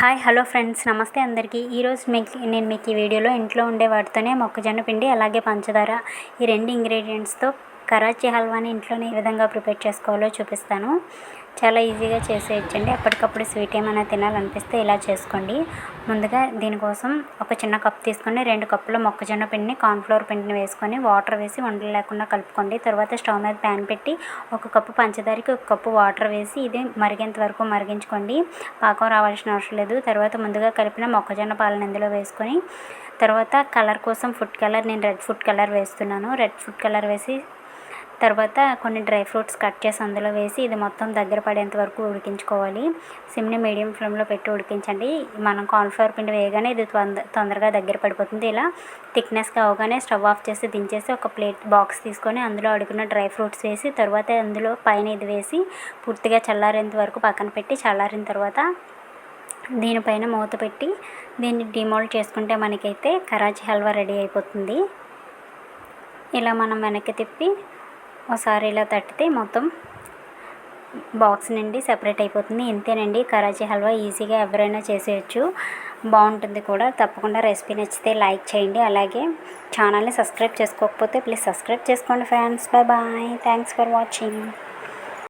Hi hello friends. నమస్తే అందరికీ. ఈరోజు మీకు నేను మీకు ఈ వీడియోలో ఇంట్లో ఉండే వాటితోనే మొక్కజొన్న పిండి అలాగే పంచదార ఈ రెండు ఇంగ్రీడియంట్స్తో కరాచీ హల్వాని ఇంట్లోనే ఏ విధంగా ప్రిపేర్ చేసుకోవాలో చూపిస్తాను. చాలా ఈజీగా చేసేయచ్చండి. అప్పటికప్పుడు స్వీట్ ఏమైనా తినాలనిపిస్తే ఇలా చేసుకోండి. ముందుగా దీనికోసం ఒక చిన్న కప్ తీసుకొని రెండు కప్పుల మొక్కజొన్న పిండిని కార్న్ఫ్లోర్ పిండిని వేసుకొని వాటర్ వేసి ఉండలు లేకుండా కలుపుకోండి. తర్వాత స్టవ్ మీద ప్యాన్ పెట్టి ఒక కప్పు పంచదారకి ఒక కప్పు వాటర్ వేసి ఇది మరిగేంత వరకు మరిగించుకోండి. పాకం రావాల్సిన అవసరం లేదు. తర్వాత ముందుగా కలిపిన మొక్కజొన్న పాలను ఇందులో వేసుకొని తర్వాత కలర్ కోసం ఫుడ్ కలర్ నేను రెడ్ ఫుడ్ కలర్ వేస్తున్నాను. రెడ్ ఫుడ్ కలర్ వేసి తర్వాత కొన్ని డ్రై ఫ్రూట్స్ కట్ చేసి అందులో వేసి ఇది మొత్తం దగ్గర పడేంత వరకు ఉడికించుకోవాలి. సిమ్ని మీడియం ఫ్లేమ్లో పెట్టి ఉడికించండి. మనం కార్న్ఫ్లవర్ పిండి వేయగానే ఇది తొందరగా దగ్గర పడిపోతుంది. ఇలా థిక్నెస్గా అవగానే స్టవ్ ఆఫ్ చేసి దించేసి ఒక ప్లేట్ బాక్స్ తీసుకొని అందులో అడుగున్న డ్రై ఫ్రూట్స్ వేసి తర్వాత అందులో పైన ఇది వేసి పూర్తిగా చల్లారేంత వరకు పక్కన పెట్టి చల్లారిన తర్వాత దీనిపైన మూత పెట్టి దీన్ని డిమోల్డ్ చేసుకుంటే మనకైతే కరాచీ హల్వా రెడీ అయిపోతుంది. ఇలా మనం వెనక్కి తిప్పి ఒకసారి ఇలా తట్టితే మొత్తం బాక్స్ నుండి సెపరేట్ అయిపోతుంది. ఇంతేనండి. కరాచీ హల్వా ఈజీగా ఎవరైనా చేసేయచ్చు. బాగుంటుంది కూడా. తప్పకుండా రెసిపీ నచ్చితే లైక్ చేయండి. అలాగే ఛానల్ని సబ్స్క్రైబ్ చేసుకోకపోతే ప్లీజ్ సబ్స్క్రైబ్ చేసుకోండి friends. Bye bye. Thanks for watching.